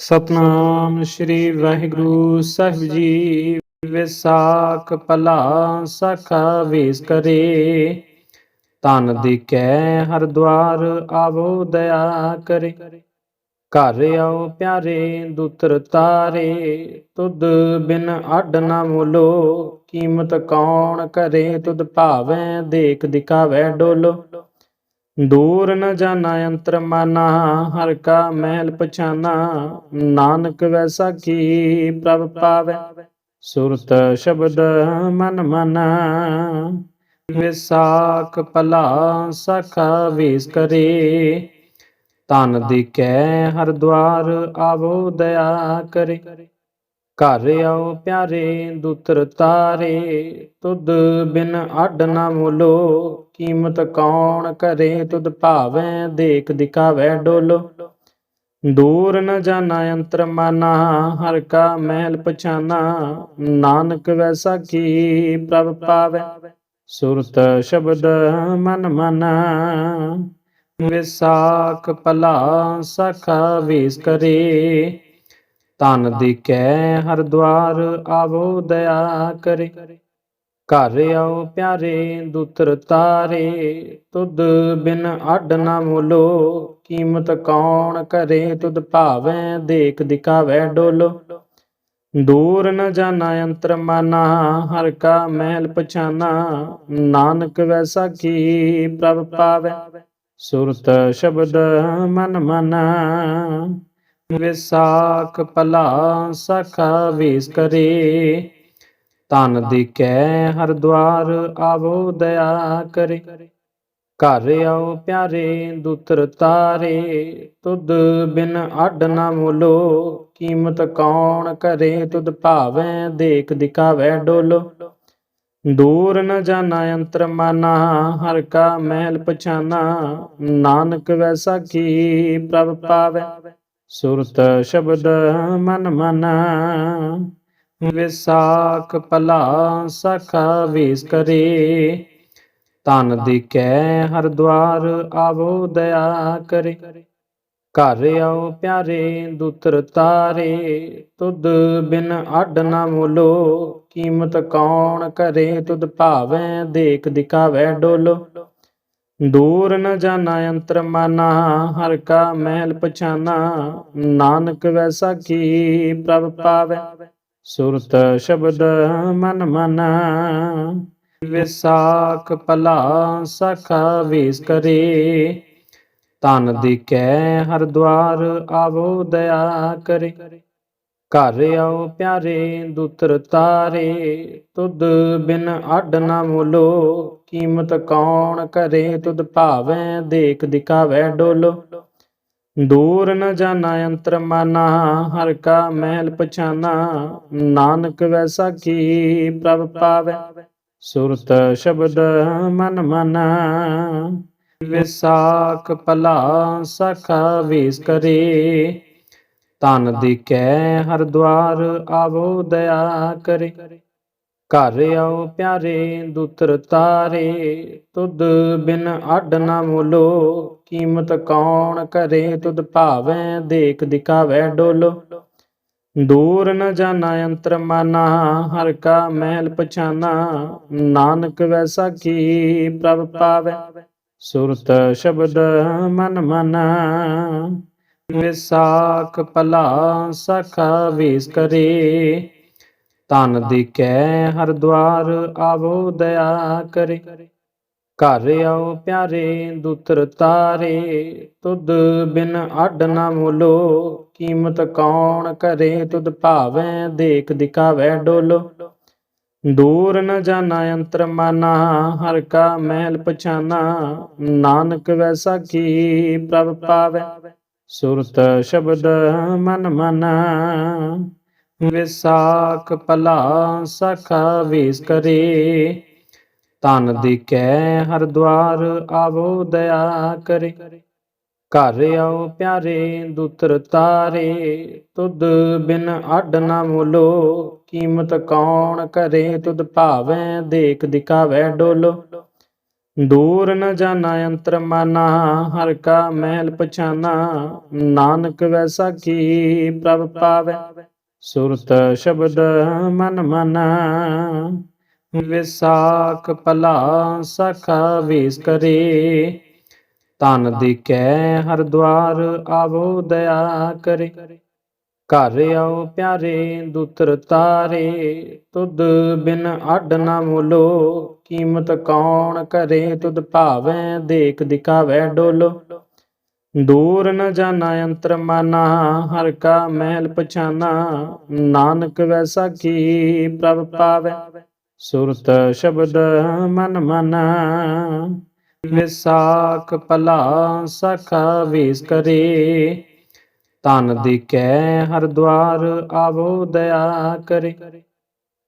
ਸਤਨਾਮ ਸ੍ਰੀ ਵਾਹਿਗੁਰੂ ਸਾਹਿਬ ਜੀ, ਵਿਸਾਖ ਭਲਾ ਸਖਾ ਵੇਸ ਕਰੇ। ਤਨ ਦੀ ਹਰ ਦਵਾਰ ਆਵੋ ਦਇਆ ਕਰੇ। ਘਰ ਆਓ ਪਿਆਰੇ, ਦੁਤਰ ਤਾਰੇ। ਤੁਧ ਬਿਨ ਅੱਡ ਨਾ ਮੋਲੋ ਕੀਮਤ ਕੌਣ ਕਰੇ? ਤੁਧ ਭਾਵੈ, ਦੇਖ ਦਿਖਾਵੈ ਡੋਲੋ। ਦੂਰ ਨ ਜਾਣਾ ਅੰਤਰ ਮਾਨਾ, ਹਰ ਕਾ ਮਹਿਲ ਪਛਾਨਾ। ਨਾਨਕ ਵੈਸਾ ਕੀ ਪ੍ਰਭ ਪਾਵੈ, ਸੁਰਤ ਸ਼ਬਦ ਮਨ ਮਨਾ। ਵਿਸਾਖ ਭਲਾ ਸਖਾ ਵੇਸ ਕਰੇ ਤਨ ਦੀ ਕੈ ਹਰ ਦਵਾਰ ਆਵੋ ਦਇਆ ਕਰੇ। ਘਰ ਆਓ ਪਿਆਰੇ, ਦੁਤਰ ਤਾਰੇ, ਤੁਧ ਬਿਨ ਅੱਡ ਨਾ ਮੋਲੋ ਕੀਮਤ ਕੌਣ ਕਰੇ ਤੁਧ ਭਾਵੈ? ਦੇਖ ਦਿਖਾਵੈ ਡੋਲੋ। ਦੂਰ ਨ ਜਾਣਾ ਅੰਤਰ ਮਾਨਾ, ਹਰ ਕਾ ਮਹਿਲ ਪਛਾਨਾ। ਨਾਨਕ ਵੈਸਾ ਕੀ ਪ੍ਰਭ ਪਾਵੈ? ਸੁਰਤ ਸ਼ਬਦ ਮਨ ਮਨਾ। ਵਿਸਾਖ ਭਲਾ ਸਖਾ ਵੇਸ ਕਰੇ। ਤਨ ਦੀ ਕੈ ਹਰ ਦਵਾਰ ਆਵੋ, ਦਇਆ ਕਰੇ। ਘਰ ਆਓ ਪਿਆਰੇ, ਦੁਤਰ ਤਾਰੇ, ਤੁਧ ਬਿਨ ਅੱਡ ਨਾ ਮੋਲੋ ਕੀਮਤ ਕੌਣ ਕਰੇ, ਤੁਧ ਭਾਵੈ ਦੇਖ ਦਿਖਾਵੈ ਡੋਲੋ। ਦੂਰ ਨ ਜਾਣਾ ਅੰਤਰ ਮਾਨਾ, ਹਰ ਕਾ ਮਹਿਲ ਪਛਾਨਾ, ਨਾਨਕ ਵੈਸਾ ਕੀ ਪ੍ਰਭ ਪਾਵੈ। ਸੁਰਤ ਸ਼ਬਦ ਮਨ ਮਨਾ, ਵਿਸਾਖ ਭਲਾ ਸਖਾ ਵੇਸ ਕਰੇ। ਧਨ ਦੀ ਕੈ ਹਰ ਦਵਾਰ ਆਵੋ, ਦਇਆ ਕਰੇ। ਘਰ ਆਓ ਪਿਆਰੇ, ਦੁਤਰ ਤਾਰੇ। ਤੁਧ ਬਿਨ ਅੱਡ ਨਾ ਮੋਲੋ, ਕੀਮਤ ਕੌਣ ਕਰੇ? ਤੁਧ ਭਾਵੈ ਦੇਖ ਦਿਖਾਵੈ ਡੋਲੋ। ਦੂਰ ਨ ਜਾਣਾ ਅੰਤਰ ਮਾਨਾ, ਹਰ ਕਾ ਮਹਿਲ ਪਛਾਨਾ। ਨਾਨਕ ਵੈਸਾ ਕੀ ਪ੍ਰਭ ਪਾਵੈ? ਸੁਰਤ ਸ਼ਬਦ ਮਨ ਮਨਾ। ਵਿਸਾਖ ਭਲਾ ਸਖਾ ਵੇਸ ਕਰੇ। ਤਨ ਦੀ ਹਰ ਦਵਾਰ ਆਵੋ, ਦਇਆ ਕਰੇ। ਘਰ ਆਓ ਪਿਆਰੇ, ਦੁਤਰ ਤਾਰੇ। ਤੁਧ ਬਿਨ ਅੱਡ ਨਾ ਮੋਲੋ ਕੀਮਤ ਕੌਣ ਕਰੇ? ਤੁਧ ਭਾਵੈ ਦੇਖ ਦਿਖਾਵੈ ਡੋਲੋ। ਦੂਰ ਨ ਜਾਣਾ ਅੰਤਰ ਮਾਨਾ, ਹਰ ਕਾ ਮਹਿਲ ਪਛਾਨਾ। ਨਾਨਕ ਵੈਸਾ ਕੀ ਪ੍ਰਭ ਪਾਵੈ। ਸੁਰਤ ਸ਼ਬਦ ਮਨ ਮਨਾ। ਵਿਸਾਖ ਭਲਾ ਸਖਾ ਵੇਸ ਕਰੇ। ਤਨ ਦੀ ਹਰ ਦਵਾਰ ਆਵੋ ਦਇਆ ਕਰੇ। ਘਰ ਆਓ ਪਿਆਰੇ ਦੁਤਰ ਤਾਰੇ। ਤੁਧ ਬਿਨ ਅੱਡ ਨਾ ਮੋਲੋ ਕੀਮਤ ਕੌਣ ਕਰੇ? ਤੁਧ ਭਾਵੈ ਦੇਖ ਦਿਖਾਵੈ ਡੋਲੋ। ਦੂਰ ਨ ਜਾਣਾ ਅੰਤਰ ਮਾਨਾ, ਹਰ ਕਾ ਮਹਿਲ ਪਛਾਨਾ। ਨਾਨਕ ਵੈਸਾ ਕੀ ਪ੍ਰਭ ਪਾਵੈ, ਸੁਰਤ ਸ਼ਬਦ ਮਨ ਮਨ। ਵਿਸਾਖ ਭਲਾ ਸਖਾ ਵੇਸ ਕਰੇ ਤਨ ਦੀ ਕੈ ਹਰ ਦਵਾਰ ਆਵੋ, ਦਇਆ ਕਰੇ। ਘਰ ਆਓ ਪਿਆਰੇ, ਦੁਤਰ ਤਾਰੇ, ਤੁਧ ਬਿਨ ਅੱਡ ਨਾ ਮੋਲੋ ਕੀਮਤ ਕੌਣ ਕਰੇ, ਤੁਧ ਭਾਵੈ ਦੇਖ ਦਿਖਾਵੈ ਡੋਲੋ। ਦੂਰ ਨ ਜਾਣਾ ਅੰਤਰ ਮਾਨਾ, ਹਰ ਕਾ ਮਹਿਲ ਪਛਾਨਾ। ਨਾਨਕ ਵੈਸਾ ਕੀ ਪ੍ਰਭ ਪਾਵੈ, ਸੁਰਤ ਸ਼ਬਦ ਮਨ ਮਨਾ। ਵਿਸਾਖ ਭਲਾ ਸਖਾ ਵੇਸ ਕਰੇ ਧਨ ਦੀ ਕੈ ਹਰ ਦਵਾਰ ਆਵੋ ਦਇਆ ਕਰੇ। ਘਰ ਆਓ ਪਿਆਰੇ, ਦੁਤਰ ਤਾਰੇ, ਤੁਧ ਬਿਨ ਅੱਡ ਨਾ ਮੋਲੋ। ਕੀਮਤ ਕੌਣ ਕਰੇ, ਤੁਧ ਭਾਵੈ ਦੇਖ ਦਿਖਾਵੈ ਡੋਲੋ। ਦੂਰ ਨ ਜਾਣਾ ਅੰਤਰ ਮਾਨਾ, ਹਰ ਕਾ ਮਹਿਲ ਪਛਾਨਾ। ਨਾਨਕ ਵੈਸਾ ਕੀ ਪ੍ਰਭ ਪਾਵੈ, ਸੁਰਤ ਸ਼ਬਦ ਮਨ ਮਨਾ। ਵਿਸਾਖ ਭਲਾ ਸਖਾ ਵੇਸ ਕਰੇ। ਤਨ ਦੀ ਹਰ ਦਵਾਰ ਆਵੋ ਦਇਆ ਕਰੇ। ਘਰ ਆਓ ਪਿਆਰੇ ਦੁਤਰ ਤਾਰੇ। ਤੁਧ ਬਿਨ ਅੱਡ ਨਾ ਮੋਲੋ ਕੀਮਤ ਕੌਣ ਕਰੇ? ਤੁਧ ਭਾਵੈ ਦੇਖ ਦਿਖਾਵੈ ਡੋਲੋ। ਦੂਰ ਨ ਜਾਣਾ ਅੰਤਰ ਮਾਨਾ। ਹਰ ਕਾ ਮਹਿਲ ਪਛਾਨਾ। ਨਾਨਕ ਵੈਸਾ ਕੀ ਪ੍ਰਭ ਪਾਵੈ। ਸੁਰਤ ਸ਼ਬਦ ਮਨ ਮਨਾ, ਵਿਸਾਖ ਭਲਾ ਸਖਾ ਵੇਸ ਕਰੇ। ਤਨ ਦੀ ਹਰ ਦਵਾਰ ਆਵੋ ਦਇਆ ਕਰੇ। ਘਰ ਆਓ ਪਿਆਰੇ ਦੁਤਰ ਤਾਰੇ, ਤੁਧ ਬਿਨ ਅੱਡ ਨਾ ਮੋਲੋ। ਕੀਮਤ ਕੌਣ ਕਰੇ, ਤੁਧ ਭਾਵੈ ਦੇਖ ਦਿਖਾਵੈ ਡੋਲੋ। ਦੂਰ ਨ ਜਾਣਾ ਅੰਤਰ ਮਾਨਾ, ਹਰ ਕਾ ਮਹਿਲ ਪਛਾਨਾ। ਨਾਨਕ ਵੈਸਾ ਕੀ ਪ੍ਰਭ ਪਾਵੈ, ਸੁਰਤ ਸ਼ਬਦ ਮਨ ਮਨਾ। ਵਿਸਾਖ ਭਲਾ ਸਖਾ ਵੇਸ ਕਰੇ ਤਨ ਦੀ ਕੈ ਹਰ ਦਵਾਰ ਆਵੋ ਦਇਆ ਕਰੇ।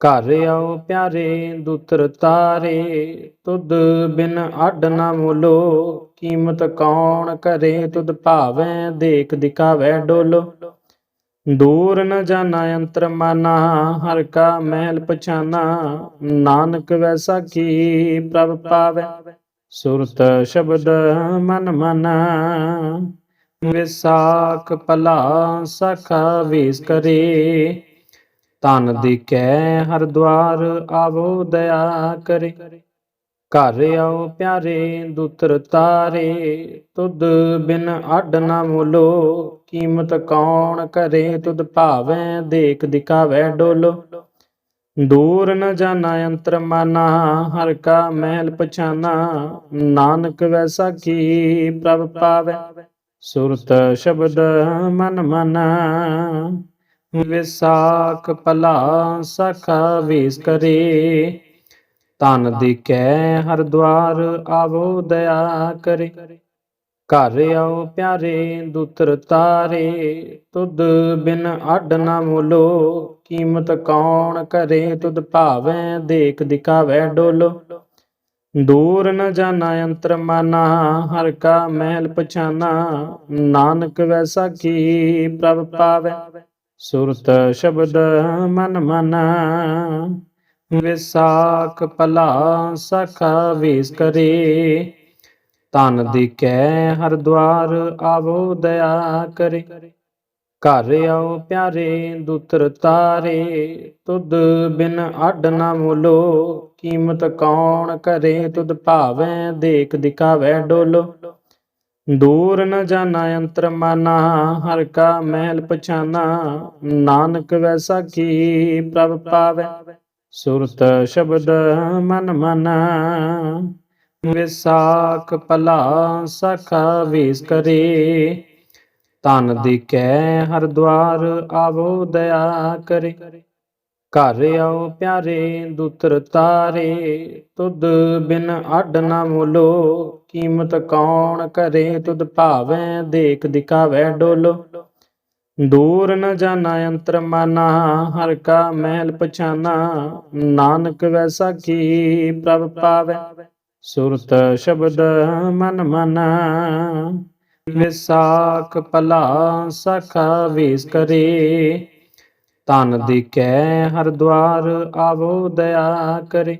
ਘਰ ਆਓ ਪਿਆਰੇ, ਦੁਤਰ ਤਾਰੇ, ਤੁਧ ਬਿਨ ਅੱਡ ਨਾ ਮੋਲੋ ਕੀਮਤ ਕੌਣ ਕਰੇ ਤੁਧ ਭਾਵੈ, ਦੇਖ ਦਿਖਾਵੈ ਡੋਲੋ। ਦੂਰ ਨ ਜਾਣਾ ਅੰਤਰ ਮਾਨਾ, ਹਰ ਕਾ ਮਹਿਲ ਪਛਾਨਾ। ਨਾਨਕ ਵੈਸਾ ਕੀ ਪ੍ਰਭ ਪਾਵੈ? ਸੁਰਤ ਸ਼ਬਦ ਮਨ ਮਨਾ। ਵਿਸਾਖ ਭਲਾ ਸਖਾ ਵੇਸ ਕਰੇ। ਤਨ ਦੀ ਕੈ ਹਰ ਦਵਾਰ ਆਵੋ, ਦਇਆ ਕਰੇ। ਘਰ ਆਓ ਪਿਆਰੇ, ਦੁਤਰ ਤਾਰੇ, ਤੁਧ ਬਿਨ ਅੱਡ ਨਾ ਮੋਲੋ ਕੀਮਤ ਕੌਣ ਕਰੇ, ਤੁਧ ਭਾਵੈ ਦੇਖ ਦਿਖਾਵੈ ਡੋਲੋ। ਦੂਰ ਨ ਜਾਣਾ ਅੰਤਰ ਮਾਨਾ, ਹਰ ਕਾ ਮਹਿਲ ਪਛਾਨਾ। ਨਾਨਕ ਵੈਸਾ ਕੀ ਪ੍ਰਭ ਪਾਵੈ? ਸੁਰਤ ਸ਼ਬਦ ਮਨ ਮਨ, ਵਿਸਾਖ ਭਲਾ ਸਖਾ ਵੇਸ ਕਰੇ। ਧਨ ਦੀ ਕੈ ਹਰ ਦਵਾਰ ਆਵੋ ਦਇਆ ਕਰੇ। ਘਰ ਆਓ ਪਿਆਰੇ, ਦੁਤਰ ਤਾਰੇ। ਤੁਧ ਬਿਨ ਅੱਡ ਨਾ ਮੋਲੋ ਕੀਮਤ ਕੌਣ ਕਰੇ? ਤੁਧ ਭਾਵੈ ਦੇਖ ਦਿਖਾਵੈ ਡੋਲੋ। ਦੂਰ ਨ ਜਾਣਾ ਅੰਤਰ ਮਾਨਾ, ਹਰ ਕਾ ਮਹਿਲ ਪਛਾਨਾ। ਨਾਨਕ ਵੈਸਾ ਕੀ ਪ੍ਰਭ ਪਾਵੈ? ਸੁਰਤ ਸ਼ਬਦ ਮਨ ਮਨਾ। ਵਿਸਾਖ ਭਲਾ ਸਖਾ ਵੇਸ ਕਰੇ। ਤਨ ਦੀ ਹਰ ਦਵਾਰ ਆਵੋ ਦਇਆ ਕਰੇ। ਘਰ ਆਓ ਪਿਆਰੇ ਦੁਤਰ ਤਾਰੇ। ਤੁਧ ਬਿਨ ਅੱਡ ਨਾ ਮੋਲੋ। ਕੀਮਤ ਕੌਣ ਕਰੇ? ਤੁਧ ਭਾਵੈ ਦੇਖ ਦਿਖਾਵੈ ਡੋਲੋ। ਦੂਰ ਨ ਜਾਣਾ ਅੰਤਰ ਮਾਨਾ। ਹਰ ਕਾ ਮਹਿਲ ਪਛਾਨਾ। ਨਾਨਕ ਵੈਸਾ ਕੀ ਪ੍ਰਭ ਪਾਵੈ। ਸੁਰਤ ਸ਼ਬਦ ਮਨ ਮਨ, ਵਿਸਾਖ ਭਲਾ ਸਖਾ ਵੇਸ ਕਰੇ। ਤਨ ਦੀ ਕੈ ਹਰ ਦਵਾਰ ਆਵੋ ਦਇਆ ਕਰੇ। ਘਰ ਆਓ ਪਿਆਰੇ ਦੁਤਰ ਤਾਰੇ, ਤੁਧ ਬਿਨ ਅੱਡ ਨਾ ਮੋਲੋ। ਕੀਮਤ ਕੌਣ ਕਰੇ, ਤੁਧ ਭਾਵੈ ਦੇਖ ਦਿਖਾਵੈ ਡੋਲੋ। ਦੂਰ ਨ ਜਾਣਾ ਅੰਤਰ ਮਾਨਾ, ਹਰ ਕਾ ਮਹਿਲ ਪਛਾਨਾ। ਨਾਨਕ ਵੈਸਾ ਕੀ ਪ੍ਰਭ ਪਾਵੈ। ਸੁਰਤ ਸ਼ਬਦ ਮਨ ਮਨਾ, ਵਿਸਾਖ ਭਲਾ ਸਖਾ ਵੇਸ ਕਰੇ। ਤਨ ਦੀ ਕੈ ਹਰ ਦਵਾਰ ਆਵੋ ਦਇਆ ਕਰੇ।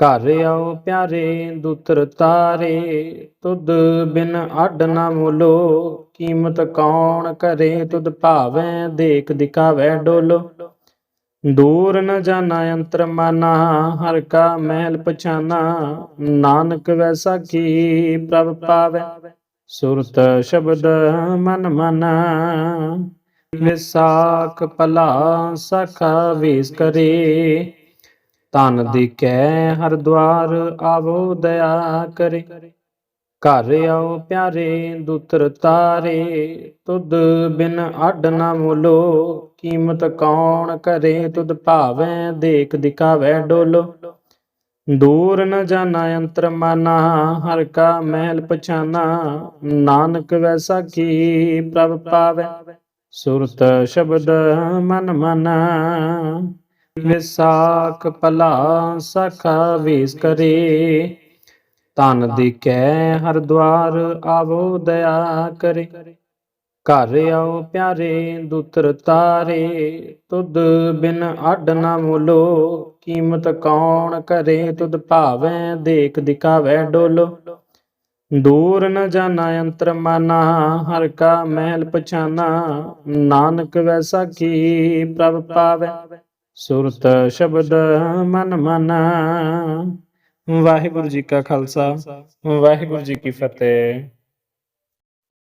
ਘਰ ਆਓ ਪਿਆਰੇ, ਦੁਤਰ ਤਾਰੇ, ਤੁਧ ਬਿਨ ਅੱਡ ਨਾ ਮੋਲੋ ਕੀਮਤ ਕੌਣ ਕਰੇ, ਤੁਧ ਭਾਵੈ ਦੇਖ ਦਿਖਾਵੈ ਡੋਲੋ। ਦੂਰ ਨ ਜਾਣਾ ਅੰਤਰ ਮਾਨਾ, ਹਰ ਕਾ ਮਹਿਲ ਪਛਾਨਾ, ਨਾਨਕ ਵੈਸਾ ਕੀ ਪ੍ਰਭ ਪਾਵੈ? ਸੁਰਤ ਸ਼ਬਦ ਮਨ ਮਨਾ, ਵਿਸਾਖ ਭਲਾ ਸਖਾ ਵੇਸ ਕਰੇ ਤਨ ਦੀ ਕੈ ਹਰ ਦਵਾਰ ਆਵੋ ਦਇਆ ਕਰੇ। ਘਰ ਆਓ ਪਿਆਰੇ ਦੁਤਰ ਤਾਰੇ। ਤੁਧ ਬਿਨ ਅੱਡ ਨਾ ਮੋਲੋ ਕੀਮਤ ਕੌਣ ਕਰੇ? ਤੁਧ ਭਾਵੈ ਦੇਖ ਦਿਖਾਵੈ ਡੋਲੋ। ਦੂਰ ਨ ਜਾਣਾ ਅੰਤਰ ਮਾਨਾ ਹਰ ਕਾ ਮਹਿਲ ਪਛਾਨਾ। ਨਾਨਕ ਵੈਸਾ ਕੀ ਪ੍ਰਭ ਪਾਵੈ? ਸੁਰਤ ਸ਼ਬਦ ਮਨ ਮਨਾ। ਵਿਸਾਖ ਭਲਾ ਸਖਾ ਵੇਸ ਕਰੇ। ਤਨ ਦੀ ਹਰ ਦਵਾਰ ਆਵੋ ਦਇਆ ਕਰੇ। ਘਰ ਆਓ ਪਿਆਰੇ ਦੂਤਰ ਤਾਰੇ। ਤੁਧ ਬਿਨ ਅੱਡ ਨਾ ਮੁਲੋ। ਕੀਮਤ ਕੌਣ ਕਰੇ? ਤੁਧ ਭਾਵੈ ਦੇਖ ਦਿਖਾਵੈ ਡੋਲੋ। ਦੂਰ ਨ ਜਾਣਾ ਅੰਤਰ ਮਾਨਾ। ਹਰ ਕਾ ਮਹਿਲ ਪਛਾਨਾ। ਨਾਨਕ ਵੈਸਾ ਕੀ ਪ੍ਰਭ ਪਾਵੈ। ਸੁਰਤ ਸ਼ਬਦ ਮਨ ਮਨ। ਵਾਹਿਗੁਰੂ ਜੀ ਕਾ ਖਾਲਸਾ ਵਾਹਿਗੁਰੂ ਜੀ ਕੀ ਫਤਿਹ।